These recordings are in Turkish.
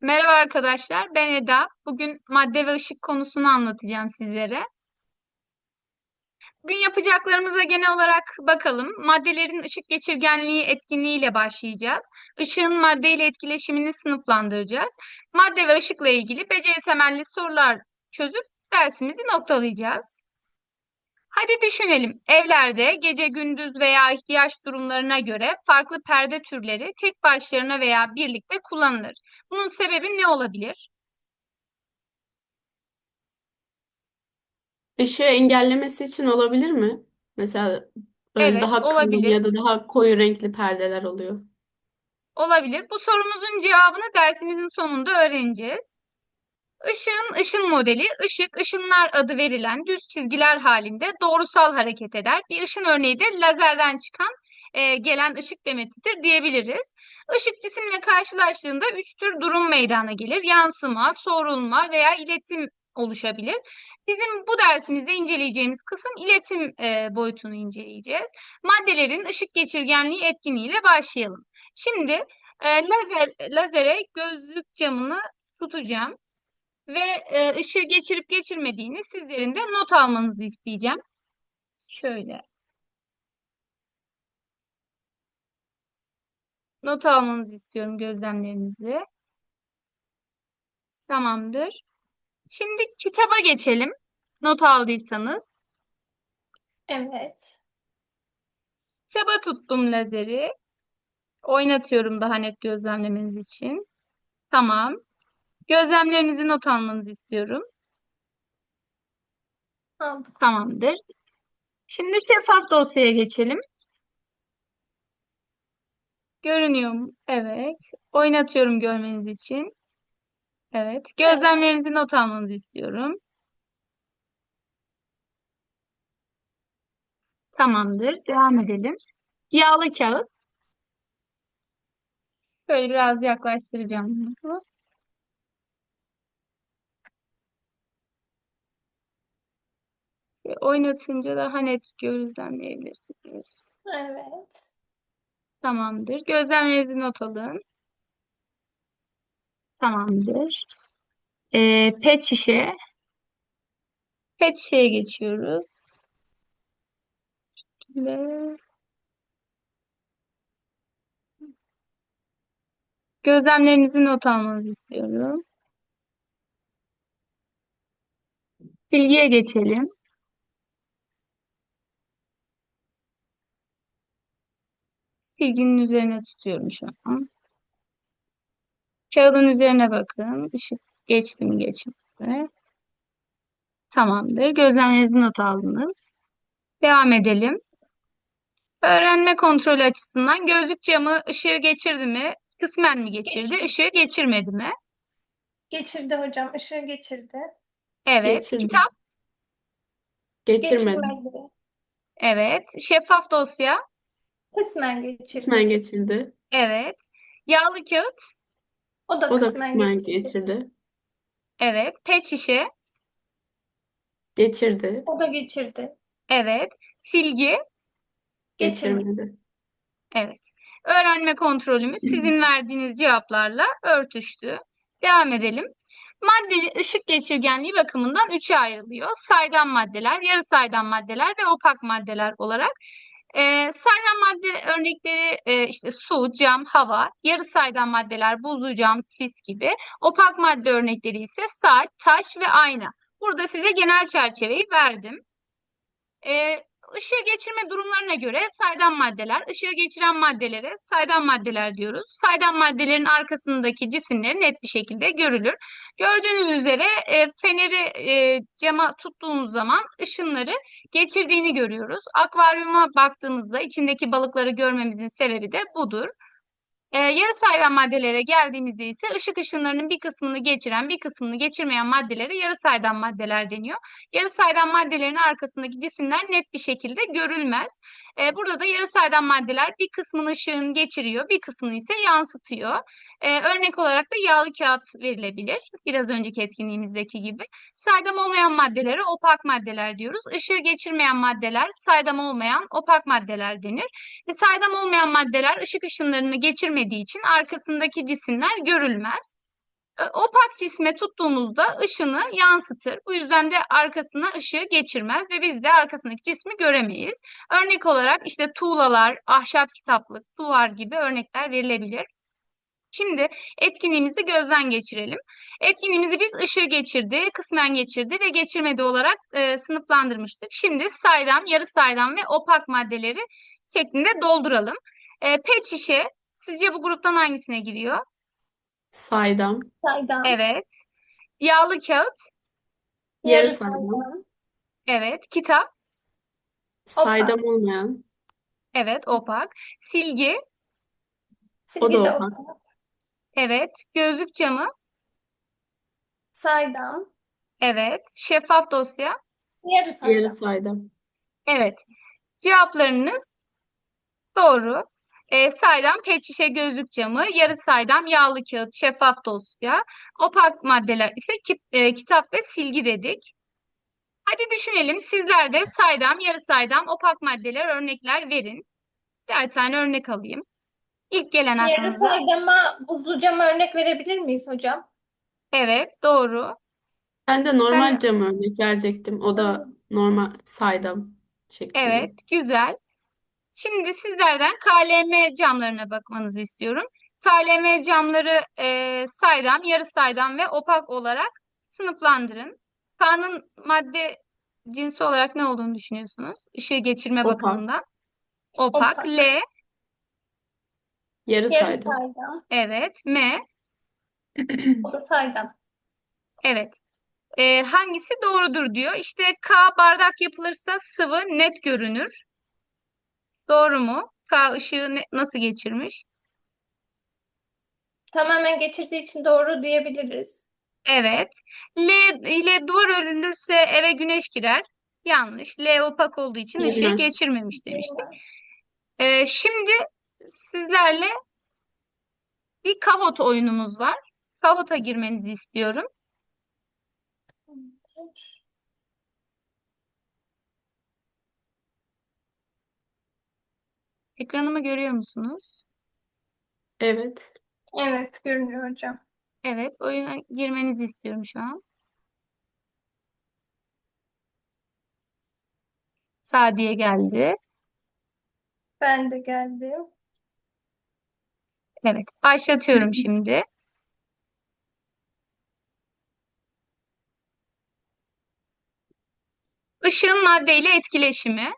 Merhaba arkadaşlar, ben Eda. Bugün madde ve ışık konusunu anlatacağım sizlere. Bugün yapacaklarımıza genel olarak bakalım. Maddelerin ışık geçirgenliği etkinliğiyle başlayacağız. Işığın madde ile etkileşimini sınıflandıracağız. Madde ve ışıkla ilgili beceri temelli sorular çözüp dersimizi noktalayacağız. Hadi düşünelim. Evlerde gece gündüz veya ihtiyaç durumlarına göre farklı perde türleri tek başlarına veya birlikte kullanılır. Bunun sebebi ne olabilir? Işığı engellemesi için olabilir mi? Mesela böyle Evet, daha kalın olabilir. ya da daha koyu renkli perdeler oluyor. Olabilir. Bu sorumuzun cevabını dersimizin sonunda öğreneceğiz. Işığın ışın modeli, ışık, ışınlar adı verilen düz çizgiler halinde doğrusal hareket eder. Bir ışın örneği de lazerden çıkan e, gelen ışık demetidir diyebiliriz. Işık cisimle karşılaştığında üç tür durum meydana gelir. Yansıma, sorulma veya iletim oluşabilir. Bizim bu dersimizde inceleyeceğimiz kısım iletim e, boyutunu inceleyeceğiz. Maddelerin ışık geçirgenliği etkinliğiyle başlayalım. Şimdi e, lazer, lazere gözlük camını tutacağım ve e, ışığı geçirip geçirmediğini sizlerin de not almanızı isteyeceğim. Şöyle not almanızı istiyorum gözlemlerinizi. Tamamdır. Şimdi kitaba geçelim. Not aldıysanız. Evet. Kitaba tuttum lazeri. Oynatıyorum daha net gözlemlemeniz için. Tamam. Gözlemlerinizi not almanızı istiyorum. Aldım. Tamamdır. Şimdi şeffaf dosyaya geçelim. Görünüyor mu? Evet. Oynatıyorum görmeniz için. Evet. Gözlemlerinizi not almanızı istiyorum. Tamamdır. Devam edelim. Yağlı kağıt. Şöyle biraz yaklaştıracağım. bunu. Oynatınca daha net gözlemleyebilirsiniz. Evet. Tamamdır. Gözlemlerinizi not alın. Tamamdır. Ee, pet şişe. Pet şişeye geçiyoruz. Ve gözlemlerinizi not almanızı istiyorum. Silgiye geçelim. Silginin üzerine tutuyorum şu an. Kağıdın üzerine bakın. Işık geçti mi geçmedi mi? Tamamdır. Gözlemlerinizi not aldınız. Devam edelim. Öğrenme kontrolü açısından gözlük camı ışığı geçirdi mi? Kısmen mi geçirdi? Geçirdi. Işığı geçirmedi mi? Geçirdi hocam. Işığı geçirdi. Evet. Geçirdi. Kitap? Geçirmedi. Geçirmedi. Evet. Şeffaf dosya? Kısmen geçirdi. Kısmen geçirdi. Evet. Yağlı kağıt? O da O da kısmen kısmen geçirdi. geçirdi. Evet. Pet şişe? Geçirdi. O da geçirdi. Evet. Silgi? Geçirmedi. Geçirmedi. Evet. Öğrenme kontrolümüz sizin verdiğiniz cevaplarla örtüştü. Devam edelim. Madde ışık geçirgenliği bakımından üçe ayrılıyor. Saydam maddeler, yarı saydam maddeler ve opak maddeler olarak. Ee, saydam madde örnekleri e, işte su, cam, hava, yarı saydam maddeler buzlu cam, sis gibi. Opak madde örnekleri ise saat, taş ve ayna. Burada size genel çerçeveyi verdim. Ee, ışığı geçirme durumlarına göre saydam maddeler, ışığı geçiren maddelere saydam maddeler diyoruz. Saydam maddelerin arkasındaki cisimleri net bir şekilde görülür. Gördüğünüz üzere e, feneri e, cama tuttuğumuz zaman ışınları geçirdiğini görüyoruz. Akvaryuma baktığımızda içindeki balıkları görmemizin sebebi de budur. Ee, yarı saydam maddelere geldiğimizde ise ışık ışınlarının bir kısmını geçiren, bir kısmını geçirmeyen maddelere yarı saydam maddeler deniyor. Yarı saydam maddelerin arkasındaki cisimler net bir şekilde görülmez. Ee, burada da yarı saydam maddeler bir kısmını ışığın geçiriyor, bir kısmını ise yansıtıyor. Ee, örnek olarak da yağlı kağıt verilebilir. Biraz önceki etkinliğimizdeki gibi. Saydam olmayan maddelere opak maddeler diyoruz. Işığı geçirmeyen maddeler saydam olmayan opak maddeler denir. Saydam olmayan maddeler ışık ışınlarını geçirmediği için arkasındaki cisimler görülmez. Opak cisme tuttuğumuzda ışını yansıtır. Bu yüzden de arkasına ışığı geçirmez ve biz de arkasındaki cismi göremeyiz. Örnek olarak işte tuğlalar, ahşap kitaplık, duvar gibi örnekler verilebilir. Şimdi etkinliğimizi gözden geçirelim. Etkinliğimizi biz ışığı geçirdi, kısmen geçirdi ve geçirmedi olarak e, sınıflandırmıştık. Şimdi saydam, yarı saydam ve opak maddeleri şeklinde dolduralım. E, pet şişe sizce bu gruptan hangisine giriyor? Saydam. Saydam. Evet. Yağlı kağıt, Yarı Yarı saydam. saydam. evet. Kitap, Saydam olmayan. evet. Opak. Silgi, Silgi da de opak. opak. evet. Gözlük camı, Saydam. evet. Şeffaf dosya, Yarı saydam. Yarı saydam. Evet. Cevaplarınız doğru. E, saydam, pet şişe, gözlük camı, yarı saydam, yağlı kağıt, şeffaf dosya, opak maddeler ise ki- e, kitap ve silgi dedik. Hadi düşünelim. Sizler de saydam, yarı saydam, opak maddeler örnekler verin. Birer tane örnek alayım. İlk gelen Yarı aklınıza. saydama buzlu cama örnek verebilir miyiz hocam? Evet, doğru. Ben de normal Sen- cam örnek verecektim. O da normal saydam şeklinde. Evet, güzel. Şimdi sizlerden KLM camlarına bakmanızı istiyorum. KLM camları e, saydam, yarı saydam ve opak olarak sınıflandırın. K'nın madde cinsi olarak ne olduğunu düşünüyorsunuz? Işığı geçirme Opak. bakımından. Opak. Opak. L, Yarı Yarı saydam. saydam. evet. M, O da saydam. evet. E, hangisi doğrudur diyor. İşte K bardak yapılırsa sıvı net görünür. Doğru mu? K ışığı ne- nasıl geçirmiş? Tamamen geçirdiği için doğru diyebiliriz. Evet. L ile duvar örülürse eve güneş girer. Yanlış. L opak olduğu için ışığı Girmez. geçirmemiş demiştik. Ee, şimdi sizlerle bir Kahoot oyunumuz var. Kahoot'a girmenizi istiyorum. Ekranımı görüyor musunuz? Evet. Evet, görünüyor hocam. Evet, oyuna girmenizi istiyorum şu an. Sadiye geldi. Ben de geldim. Evet, başlatıyorum şimdi. Işığın maddeyle etkileşimi.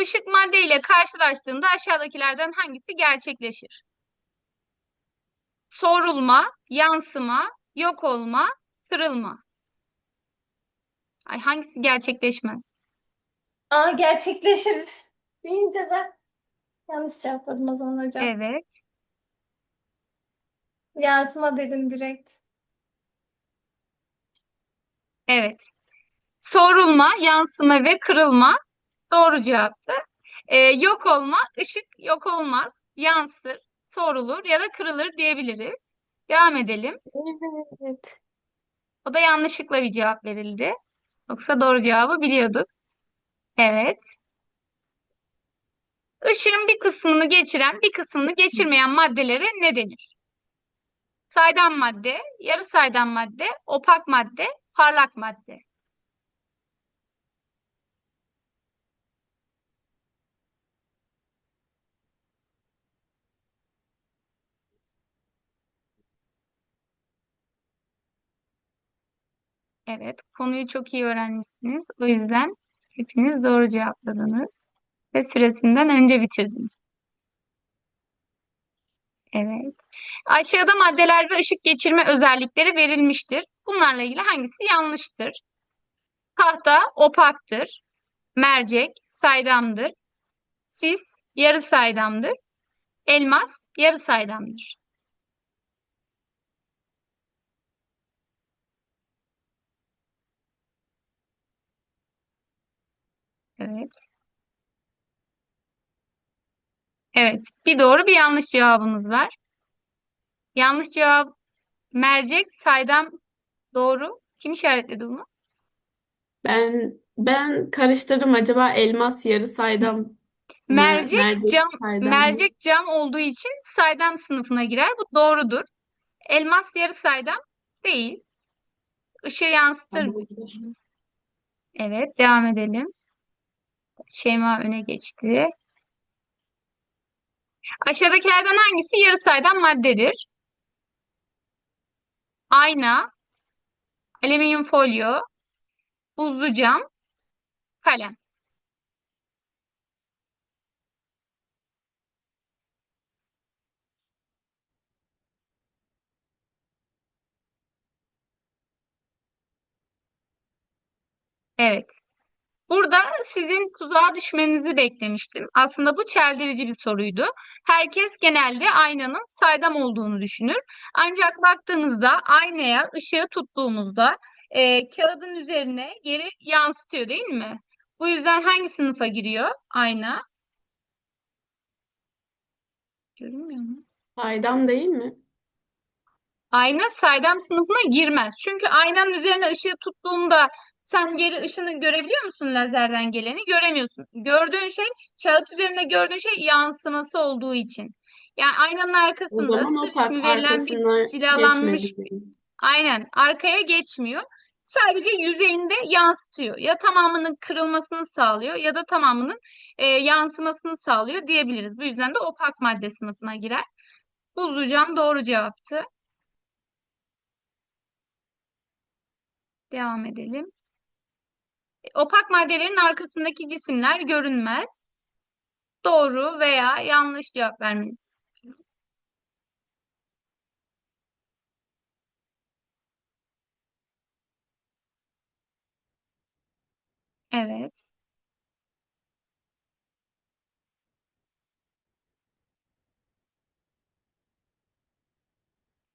Işık maddeyle karşılaştığında aşağıdakilerden hangisi gerçekleşir? Soğurulma, yansıma, yok olma, kırılma. Ay hangisi gerçekleşmez? Aa gerçekleşir deyince ben yanlış cevapladım o zaman hocam. Evet, Yansıma dedim direkt. evet. Soğurulma, yansıma ve kırılma doğru cevaptı. Ee, yok olma, ışık yok olmaz, yansır, soğurulur ya da kırılır diyebiliriz. Devam edelim. Evet. O da yanlışlıkla bir cevap verildi. Yoksa doğru cevabı biliyorduk. Evet. Işığın bir kısmını geçiren, bir kısmını geçirmeyen maddelere ne denir? Saydam madde, yarı saydam madde, opak madde, parlak madde. Evet, konuyu çok iyi öğrenmişsiniz. O yüzden hepiniz doğru cevapladınız ve süresinden önce bitirdiniz. Evet. Aşağıda maddeler ve ışık geçirme özellikleri verilmiştir. Bunlarla ilgili hangisi yanlıştır? Tahta opaktır. Mercek saydamdır. Sis yarı saydamdır. Elmas yarı saydamdır. Evet. Evet. Bir doğru bir yanlış cevabınız var. Yanlış cevap mercek saydam doğru. Kim işaretledi bunu? Ben ben karıştırdım acaba elmas yarı saydam Mercek mercek cam saydam mercek cam olduğu için saydam sınıfına girer. Bu doğrudur. Elmas yarı saydam değil. Işığı yansıtır. olabilir. Evet, devam edelim. Şeyma öne geçti. Aşağıdakilerden hangisi yarı saydam maddedir? Ayna, alüminyum folyo, buzlu cam, kalem. Evet. Burada sizin tuzağa düşmenizi beklemiştim. Aslında bu çeldirici bir soruydu. Herkes genelde aynanın saydam olduğunu düşünür. Ancak baktığınızda aynaya ışığı tuttuğumuzda e, kağıdın üzerine geri yansıtıyor değil mi? Bu yüzden hangi sınıfa giriyor ayna? Görünmüyor mu? Saydam değil mi? Ayna saydam sınıfına girmez. Çünkü aynanın üzerine ışığı tuttuğunda sen geri ışını görebiliyor musun lazerden geleni? Göremiyorsun. Gördüğün şey kağıt üzerinde gördüğün şey yansıması olduğu için. Yani aynanın arkasında zaman o sır fark ismi verilen bir cilalanmış geçmedi aynen arkaya geçmiyor. Sadece yüzeyinde yansıtıyor. Ya tamamının kırılmasını sağlıyor ya da tamamının e, yansımasını sağlıyor diyebiliriz. Bu yüzden de opak madde sınıfına girer. Buzlu cam doğru cevaptı. Devam edelim. Opak maddelerin arkasındaki cisimler görünmez. Doğru veya yanlış cevap vermeniz. Evet.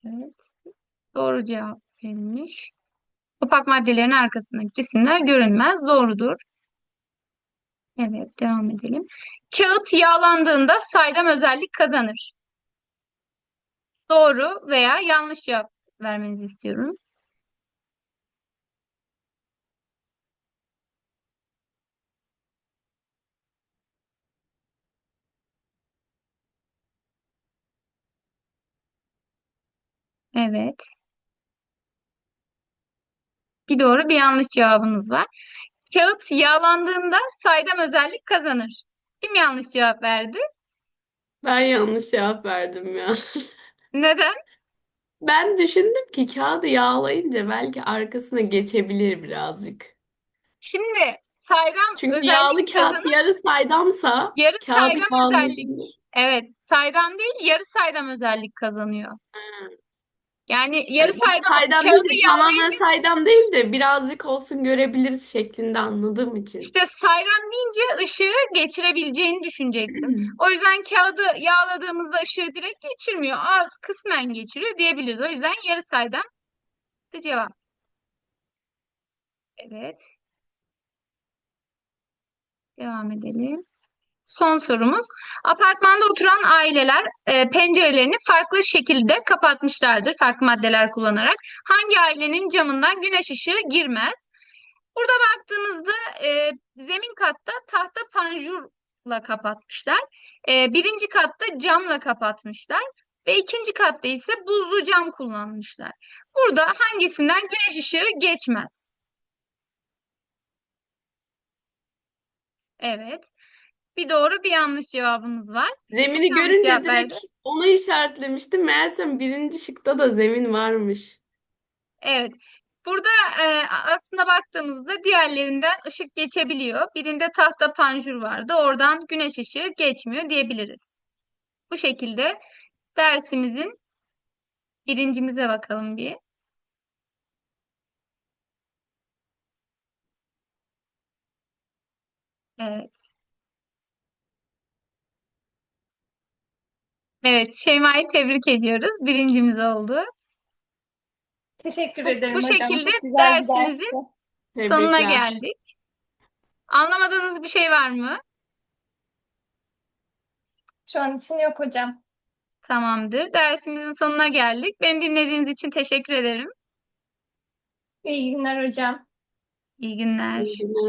Evet. Doğru cevap verilmiş. Opak maddelerin arkasındaki cisimler görünmez. Doğrudur. Evet, devam edelim. Kağıt yağlandığında saydam özellik kazanır. Doğru veya yanlış cevap vermenizi istiyorum. Evet. Bir doğru bir yanlış cevabınız var. Kağıt yağlandığında saydam özellik kazanır. Kim yanlış cevap verdi? Ben yanlış cevap verdim ya. Neden? Ben düşündüm ki kağıdı yağlayınca belki arkasına geçebilir birazcık. Şimdi saydam Çünkü özellik yağlı kağıt kazanır. yarı saydamsa Yarı kağıdı saydam özellik. Evet, saydam değil, yarı saydam özellik kazanıyor. Yani yarı Yani saydam saydam kağıdı deyince tamamen yağlayınca saydam değil de birazcık olsun görebiliriz şeklinde anladığım için. işte saydam deyince ışığı geçirebileceğini düşüneceksin. O yüzden kağıdı yağladığımızda ışığı direkt geçirmiyor. Az kısmen geçiriyor diyebiliriz. O yüzden yarı saydam da cevap. Evet, devam edelim. Son sorumuz. Apartmanda oturan aileler e, pencerelerini farklı şekilde kapatmışlardır farklı maddeler kullanarak. Hangi ailenin camından güneş ışığı girmez? Burada baktığımızda e, zemin katta tahta panjurla kapatmışlar. E, birinci katta camla kapatmışlar. Ve ikinci katta ise buzlu cam kullanmışlar. Burada hangisinden güneş ışığı geçmez? Evet. Bir doğru bir yanlış cevabımız var. Zemini yanlış görünce cevap direkt verdi. onu işaretlemiştim. Meğersem birinci şıkta da zemin varmış. Evet. Burada e, aslında baktığımızda diğerlerinden ışık geçebiliyor. Birinde tahta panjur vardı. Oradan güneş ışığı geçmiyor diyebiliriz. Bu şekilde dersimizin birincimize bakalım bir. Evet. Evet, Şeyma'yı tebrik ediyoruz. Birincimiz oldu. Teşekkür Bu, ederim bu hocam. şekilde Çok güzel bir dersimizin dersti. sonuna Tebrikler. geldik. Anlamadığınız bir şey var mı? Şu an için yok hocam. Tamamdır. Dersimizin sonuna geldik. Beni dinlediğiniz için teşekkür ederim. İyi günler hocam. İyi günler. İyi günler